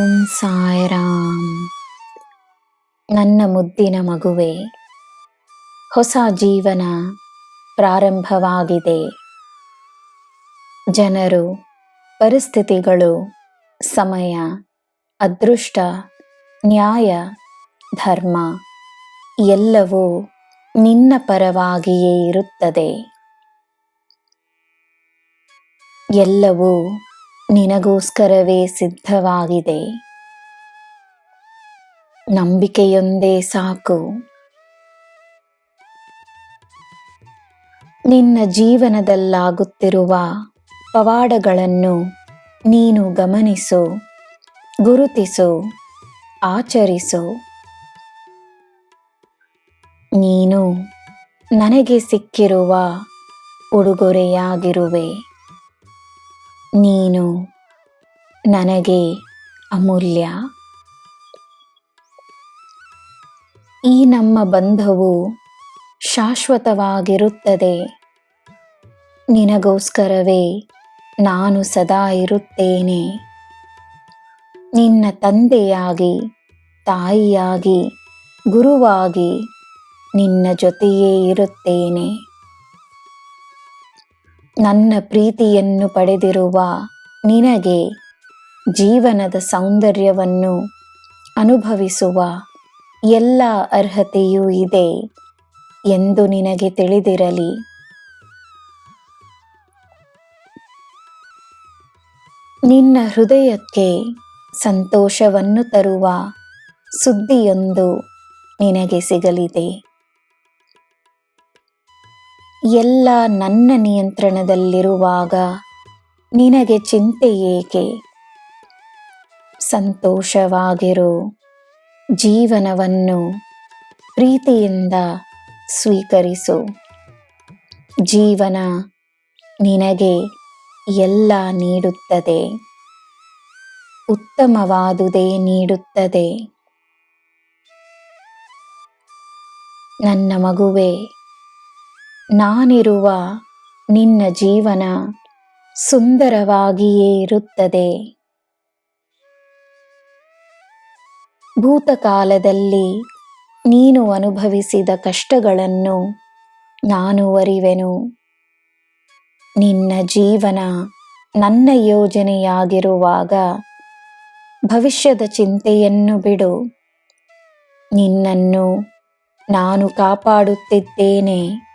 ಓಂ ಸಾಯಿರಾಮ್. ನನ್ನ ಮುದ್ದಿನ ಮಗುವೆ, ಹೊಸ ಜೀವನ ಪ್ರಾರಂಭವಾಗಿದೆ. ಜನರು, ಪರಿಸ್ಥಿತಿಗಳು, ಸಮಯ, ಅದೃಷ್ಟ, ನ್ಯಾಯ, ಧರ್ಮ, ಎಲ್ಲವೂ ನಿನ್ನ ಪರವಾಗಿಯೇ ಇರುತ್ತದೆ. ಎಲ್ಲವೂ ನಿನಗೋಸ್ಕರವೇ ಸಿದ್ಧವಾಗಿದೆ. ನಂಬಿಕೆಯೊಂದೇ ಸಾಕು. ನಿನ್ನ ಜೀವನದಲ್ಲಾಗುತ್ತಿರುವ ಪವಾಡಗಳನ್ನು ನೀನು ಗಮನಿಸು, ಗುರುತಿಸು, ಆಚರಿಸು. ನೀನು ನನಗೆ ಸಿಕ್ಕಿರುವ ಉಡುಗೊರೆಯಾಗಿರುವೆ. ನೀನು ನನಗೆ ಅಮೂಲ್ಯ. ಈ ನಮ್ಮ ಬಂಧವು ಶಾಶ್ವತವಾಗಿರುತ್ತದೆ. ನಿನಗೋಸ್ಕರವೇ ನಾನು ಸದಾ ಇರುತ್ತೇನೆ. ನಿನ್ನ ತಂದೆಯಾಗಿ, ತಾಯಿಯಾಗಿ, ಗುರುವಾಗಿ ನಿನ್ನ ಜೊತೆಯೇ ಇರುತ್ತೇನೆ. ನನ್ನ ಪ್ರೀತಿಯನ್ನು ಪಡೆದಿರುವ ನಿನಗೆ ಜೀವನದ ಸೌಂದರ್ಯವನ್ನು ಅನುಭವಿಸುವ ಎಲ್ಲ ಅರ್ಹತೆಯೂ ಇದೆ ಎಂದು ನಿನಗೆ ತಿಳಿದಿರಲಿ. ನಿನ್ನ ಹೃದಯಕ್ಕೆ ಸಂತೋಷವನ್ನು ತರುವ ಸುದ್ದಿಯೊಂದು ನಿನಗೆ ಸಿಗಲಿದೆ. ಎಲ್ಲ ನನ್ನ ನಿಯಂತ್ರಣದಲ್ಲಿರುವಾಗ ನಿನಗೆ ಚಿಂತೆ ಏಕೆ? ಸಂತೋಷವಾಗಿರು. ಜೀವನವನ್ನು ಪ್ರೀತಿಯಿಂದ ಸ್ವೀಕರಿಸು. ಜೀವನ ನಿನಗೆ ಎಲ್ಲ ನೀಡುತ್ತದೆ. ಉತ್ತಮವಾದುದೇ ನೀಡುತ್ತದೆ. ನನ್ನ ಮಗುವೆ ನಾನಿರುವ ನಿನ್ನ ಜೀವನ ಸುಂದರವಾಗಿಯೇ ಇರುತ್ತದೆ. ಭೂತಕಾಲದಲ್ಲಿ ನೀನು ಅನುಭವಿಸಿದ ಕಷ್ಟಗಳನ್ನು ನಾನು ಅರಿವೆನು. ನಿನ್ನ ಜೀವನ ನನ್ನ ಯೋಜನೆಯಾಗಿರುವಾಗ ಭವಿಷ್ಯದ ಚಿಂತೆಯನ್ನು ಬಿಡು. ನಿನ್ನನ್ನು ನಾನು ಕಾಪಾಡುತ್ತಿದ್ದೇನೆ.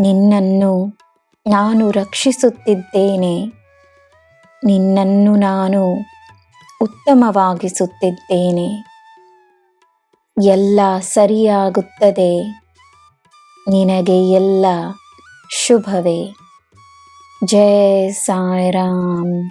ನಿನ್ನನ್ನು ನಾನು ರಕ್ಷಿಸುತ್ತಿದ್ದೇನೆ. ನಿನ್ನನ್ನು ನಾನು ಉತ್ತಮವಾಗಿಸುತ್ತಿದ್ದೇನೆ. ಎಲ್ಲ ಸರಿಯಾಗುತ್ತದೆ. ನಿನಗೆ ಎಲ್ಲ ಶುಭವೇ. ಜಯ ಸಾಯಿರಾಮ್.